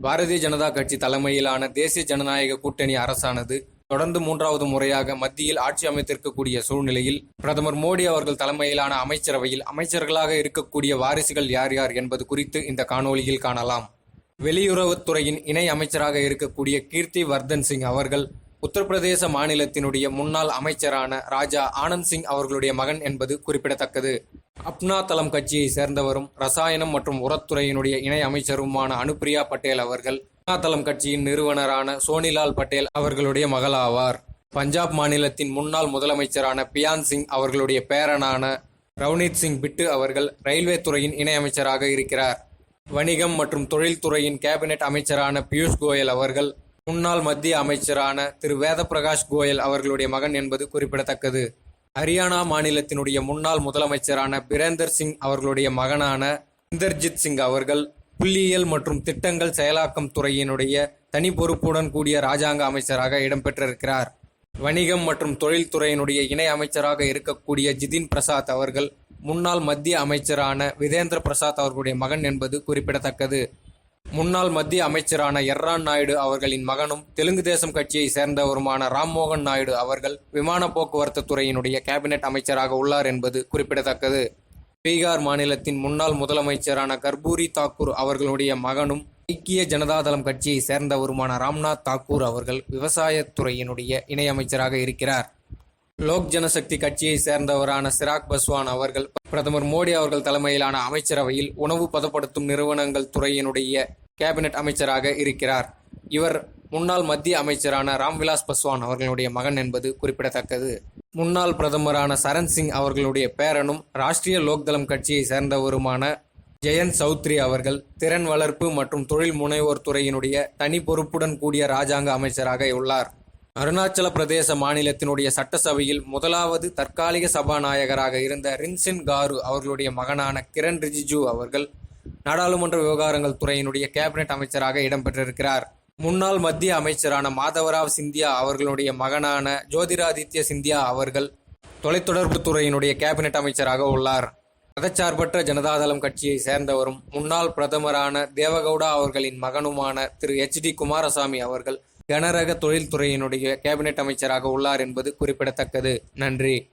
பாரதிய ஜனதா கட்சி தலைமையிலான தேசிய ஜனநாயக கூட்டணி அரசானது தொடர்ந்து மூன்றாவது முறையாக மத்தியில் ஆட்சி அமைத்திருக்கக்கூடிய சூழ்நிலையில் பிரதமர் மோடி அவர்கள் தலைமையிலான அமைச்சரவையில் அமைச்சர்களாக இருக்கக்கூடிய வாரிசுகள் யார் யார் என்பது குறித்து இந்த காணொளியில் காணலாம். வெளியுறவுத்துறையின் இணை அமைச்சராக இருக்கக்கூடிய கீர்த்தி வர்தன் சிங் அவர்கள் உத்தரப்பிரதேச மாநிலத்தினுடைய முன்னாள் அமைச்சரான ராஜா ஆனந்த் சிங் அவர்களுடைய மகன் என்பது குறிப்பிடத்தக்கது. அப்னா தளம் கட்சியை சேர்ந்தவரும் ரசாயனம் மற்றும் உரத்துறையினுடைய இணை அமைச்சருமான அனுப்பிரியா பட்டேல் அவர்கள் அப்னா தளம் கட்சியின் நிறுவனரான சோனிலால் பட்டேல் அவர்களுடைய மகளாவார். பஞ்சாப் மாநிலத்தின் முன்னாள் முதலமைச்சரான பியான் சிங் அவர்களுடைய பேரனான ரவ்னீத் சிங் பிட்டு அவர்கள் ரயில்வே துறையின் இணையமைச்சராக இருக்கிறார். வணிகம் மற்றும் தொழில்துறையின் கேபினெட் அமைச்சரான பியூஷ் கோயல் அவர்கள் முன்னாள் மத்திய அமைச்சரான திரு வேதப்பிரகாஷ் கோயல் அவர்களுடைய மகன் என்பது குறிப்பிடத்தக்கது. ஹரியானா மாநிலத்தினுடைய முன்னாள் முதலமைச்சரான பிரேந்தர் சிங் அவர்களுடைய மகனான இந்தர்ஜித் சிங் அவர்கள் புள்ளியியல் மற்றும் திட்டங்கள் செயலாக்கம் துறையினுடைய தனி பொறுப்புடன் கூடிய ராஜாங்க அமைச்சராக இடம்பெற்றிருக்கிறார். வணிகம் மற்றும் தொழில்துறையினுடைய இணை அமைச்சராக இருக்கக்கூடிய ஜிதின் பிரசாத் அவர்கள் முன்னாள் மத்திய அமைச்சரான விதேந்திர பிரசாத் அவர்களுடைய மகன் என்பது குறிப்பிடத்தக்கது. முன்னாள் மத்திய அமைச்சரான எர்ரான் நாயுடு அவர்களின் மகனும் தெலுங்கு தேசம் கட்சியை சேர்ந்தவருமான ராம்மோகன் நாயுடு அவர்கள் விமான போக்குவரத்து துறையினுடைய கேபினெட் அமைச்சராக உள்ளார் என்பது குறிப்பிடத்தக்கது. பீகார் மாநிலத்தின் முன்னாள் முதலமைச்சரான கர்பூரி தாக்கூர் அவர்களுடைய மகனும் ஐக்கிய ஜனதாதளம் கட்சியை சேர்ந்தவருமான ராம்நாத் தாக்கூர் அவர்கள் விவசாயத்துறையினுடைய இணையமைச்சராக இருக்கிறார். லோக் ஜனசக்தி கட்சியை சேர்ந்தவரான சிராக் பஸ்வான் அவர்கள் பிரதமர் மோடி அவர்கள் தலைமையிலான அமைச்சரவையில் உணவு பதப்படுத்தும் நிறுவனங்கள் துறையினுடைய கேபினெட் அமைச்சராக இருக்கிறார். இவர் முன்னாள் மத்திய அமைச்சரான ராம்விலாஸ் பஸ்வான் அவர்களுடைய மகன் என்பது குறிப்பிடத்தக்கது. முன்னாள் பிரதமரான சரண் சிங் அவர்களுடைய பேரனும் ராஷ்டிரிய லோக்தளம் கட்சியை சேர்ந்தவருமான ஜெயந்த் சௌத்ரி அவர்கள் திறன் வளர்ப்பு மற்றும் தொழில் முனைவோர் துறையினுடைய தனி பொறுப்புடன் கூடிய ராஜாங்க அமைச்சராக உள்ளார். அருணாச்சல பிரதேச மாநிலத்தினுடைய சட்டசபையில் முதலாவது தற்காலிக சபாநாயகராக இருந்த ரின்சின் காரு அவர்களுடைய மகனான கிரண் ரிஜிஜு அவர்கள் நாடாளுமன்ற விவகாரங்கள் துறையினுடைய கேபினெட் அமைச்சராக இடம்பெற்றிருக்கிறார். முன்னாள் மத்திய அமைச்சரான மாதவராவ் சிந்தியா அவர்களுடைய மகனான ஜோதிராதித்ய சிந்தியா அவர்கள் தொலைத்தொடர்பு துறையினுடைய கேபினெட் அமைச்சராக உள்ளார். மதச்சார்பற்ற ஜனதாதளம் கட்சியை சேர்ந்தவரும் முன்னாள் பிரதமரான தேவகவுடா அவர்களின் மகனுமான திரு எச் டி குமாரசாமி அவர்கள் கனரக தொழில்துறையினுடைய கேபினெட் அமைச்சராக உள்ளார் என்பது குறிப்பிடத்தக்கது. நன்றி.